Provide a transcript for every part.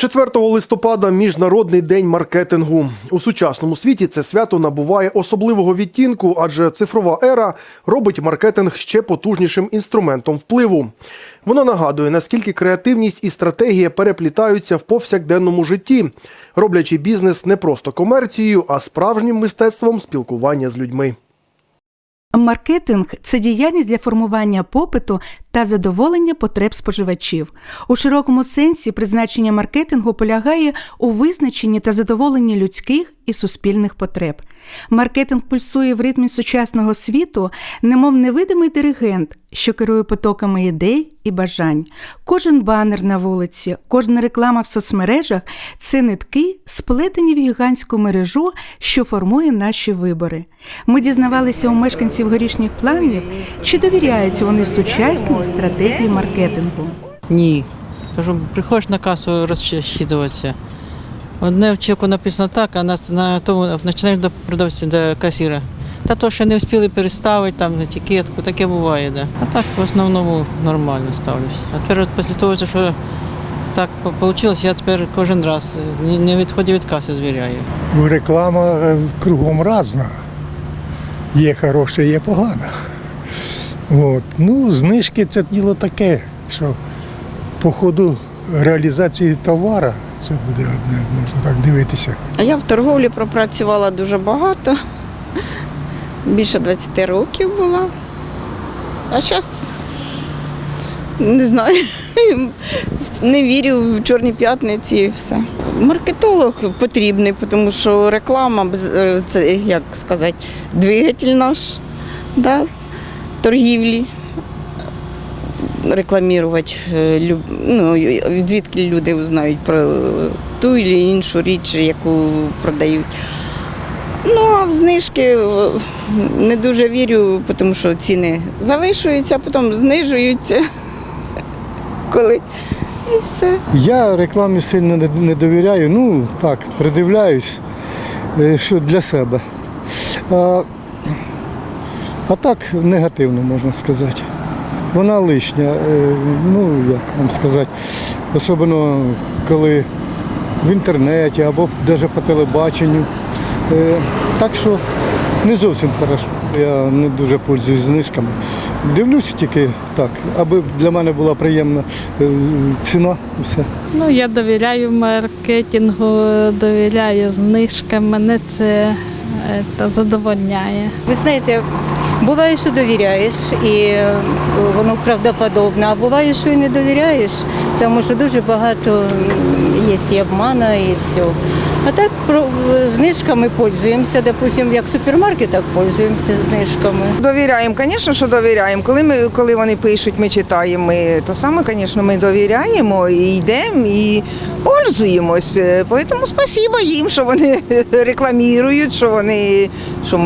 4 листопада міжнародний день маркетингу. У сучасному світі це свято набуває особливого відтінку, адже цифрова ера робить маркетинг ще потужнішим інструментом впливу. Воно нагадує, наскільки креативність і стратегія переплітаються в повсякденному житті, роблячи бізнес не просто комерцією, а справжнім мистецтвом спілкування з людьми. Маркетинг це діяльність для формування попиту та задоволення потреб споживачів. У широкому сенсі призначення маркетингу полягає у визначенні та задоволенні людських і суспільних потреб. Маркетинг пульсує в ритмі сучасного світу, немов невидимий диригент, що керує потоками ідей і бажань. Кожен банер на вулиці, кожна реклама в соцмережах це нитки, сплетені в гігантську мережу, що формує наші вибори. Ми дізнавалися у мешканців горішніх планів, чи довіряють вони сучасній стратегії маркетингу. Ні. Кажу, приходиш на касу розчитуватися. Одне в чеку написано так, а на, на тому починаєш до продавця, до касіра. Та то, що не встигли переставити, там етикетку, таке буває, да. А так в основному нормально ставлюсь. А тепер от після того, що так вийшло, я тепер кожен раз не- не відходив від каси, звіряю. Ну, Реклама е, кругом різна. Є хороша, є погана. От. Ну, знижки це діло таке, що по ходу реалізації товара це буде одне, можна так дивитися. А я в торговлі пропрацювала дуже багато. Більше 20 років була. А зараз не знаю. Не вірю в Чорні п'ятниці і все. Маркетолог потрібний, тому що реклама е, це як сказати, двигатель наш да, торгівлі. Рекламувати, е, ну, звідки люди узнають про ту чи іншу річ, яку продають. Ну, а в знижки е, не дуже вірю, тому що ціни завишуються, потім знижуються. Коли і все. Я рекламі сильно не, довіряю, ну так, придивляюсь, е, що для себе. А, так негативно можна сказати. Вона лишня, е, ну як вам сказати, особливо коли в інтернеті або навіть по телебаченню. Е, Так що не зовсім хорошо. Я не дуже пользуюсь знижками. Дивлюся тільки так, аби для мене була приємна е, ціна все. Ну, я довіряю маркетингу, довіряю знижкам, мене це, е, та задовольняє. Ви знаєте, буває, що довіряєш і е, воно правдоподобне, а буває, що і не довіряєш, тому що дуже багато є і обмана, і все. А так про- знижками пользуємося, допустим, як в супермаркетах пользуємося знижками. Довіряємо, звісно, що довіряємо. Коли ми коли вони пишуть, ми читаємо. Ми то саме, звісно, ми довіряємо і йдемо і пользуємось. Е, Тому спасибо їм, що вони рекламують, що вони що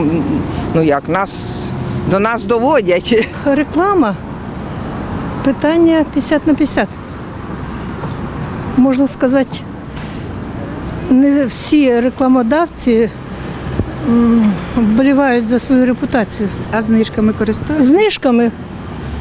ну як нас до нас доводять. Реклама. Питання 50 на 50. Можна сказати, не всі рекламодавці вболівають за свою репутацію. А знижками користуються? Знижками.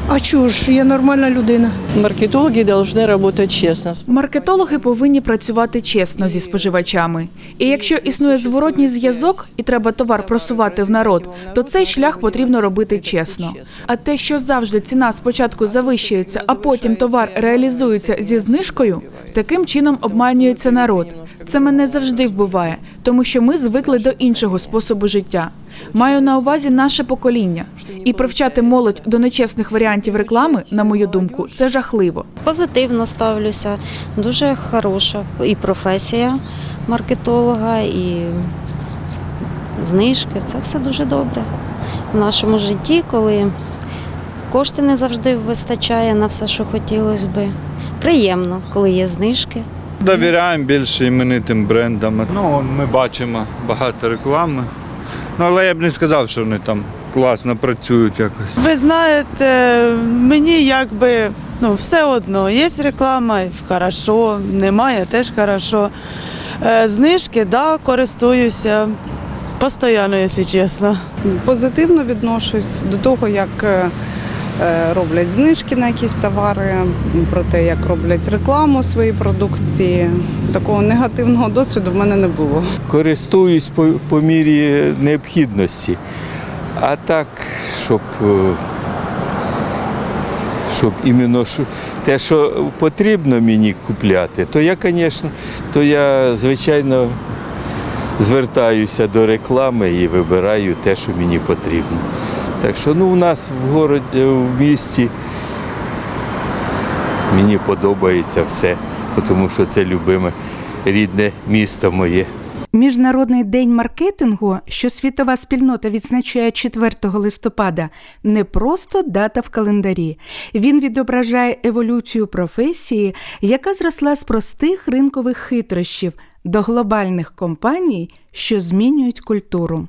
А чого ж, я нормальна людина. Маркетологи должны работать честно. Маркетологи повинні працювати чесно зі споживачами. І якщо існує зворотній зв'язок і треба товар просувати в народ, то цей шлях потрібно робити чесно. А те, що завжди ціна спочатку завищується, а потім товар реалізується зі знижкою, таким чином обманюється народ. Це мене завжди вбиває, тому що ми звикли до іншого способу життя. Маю на увазі наше покоління, і привчати молодь до нечесних варіантів реклами, на мою думку, це жахливо. Позитивно ставлюся. Дуже хороша і професія маркетолога, і знижки. Це все дуже добре в нашому житті, коли кошти не завжди вистачає на все, що хотілося би. Приємно, коли є знижки. Довіряємо більше іменитим брендам. Ну, ми бачимо багато реклами. Ну, але я б не сказав, що вони там класно працюють якось. Ви знаєте, мені якби ну, все одно. Є реклама, хорошо, немає, теж хорошо. Е, Знижки, да, користуюся постійно, якщо чесно. Позитивно відношусь до того, як е, роблять знижки на якісь товари, про те, як роблять рекламу своїй продукції. Такого негативного досвіду в мене не було. користуюсь по, по мірі необхідності. А так, щоб, е, щоб іменно те, що потрібно мені купляти, то я, звісно, то я, звичайно, звертаюся до реклами і вибираю те, що мені потрібно. Так що ну, у нас в городі, в місті мені подобається все, тому що це любиме рідне місто моє. Міжнародний день маркетингу, що світова спільнота відзначає 4 листопада, не просто дата в календарі. Він відображає еволюцію професії, яка зросла з простих ринкових хитрощів до глобальних компаній, що змінюють культуру.